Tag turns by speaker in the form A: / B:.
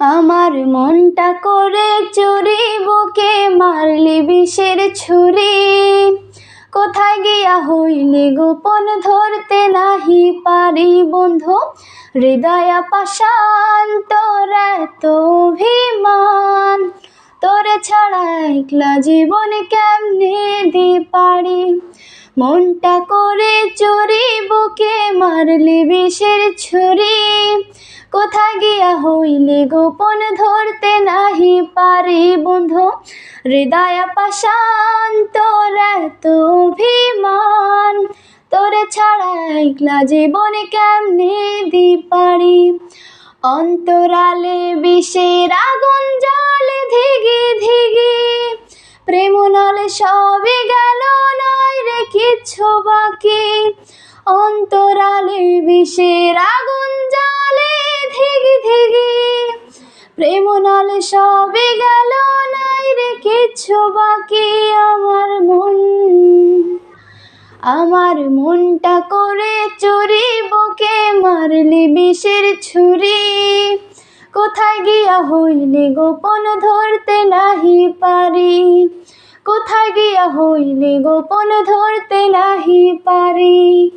A: আমার মনটা করে চুরি, বুকে মারলি বিষের ছুরি। কোথায় গিয়া হইলি গোপন ধরতে নাহি পারি বন্ধু? হৃদয় পাশান তোর এত অভিমান। তোরে ছাড়া একলা জীবন কেমনে দি পারি? মনটা করে চুরি মারলি বিষের ছুরি। কোথায় গিয়া হইলি গোপন ধরতে নাহি পারি বন্ধু? হৃদয় পাশান তোর এত অভিমান। তোরে ছাড়া একলা জীবনে কেমনে দি পারি? অন্তরালে বিষের আগুন জলে ধিগে ধিগে। প্রেম নলে সবে গেল, নয় রে কিচ্ছু বাকি। অন্তরালে বিষের আগুন জলে ধিগে ধিগে। প্রেম নলে সবে গেল, নাই রে কিচ্ছু বাকি আমার মন। আমার মনটা করে চুরি, বুকে মারলি বিষের ছুরি। কোথায় গিয়া হইলে গোপন ধরতে নাহি পারি? কোথায় গিয়া হইলি গোপন ধরতে নাহি পারি?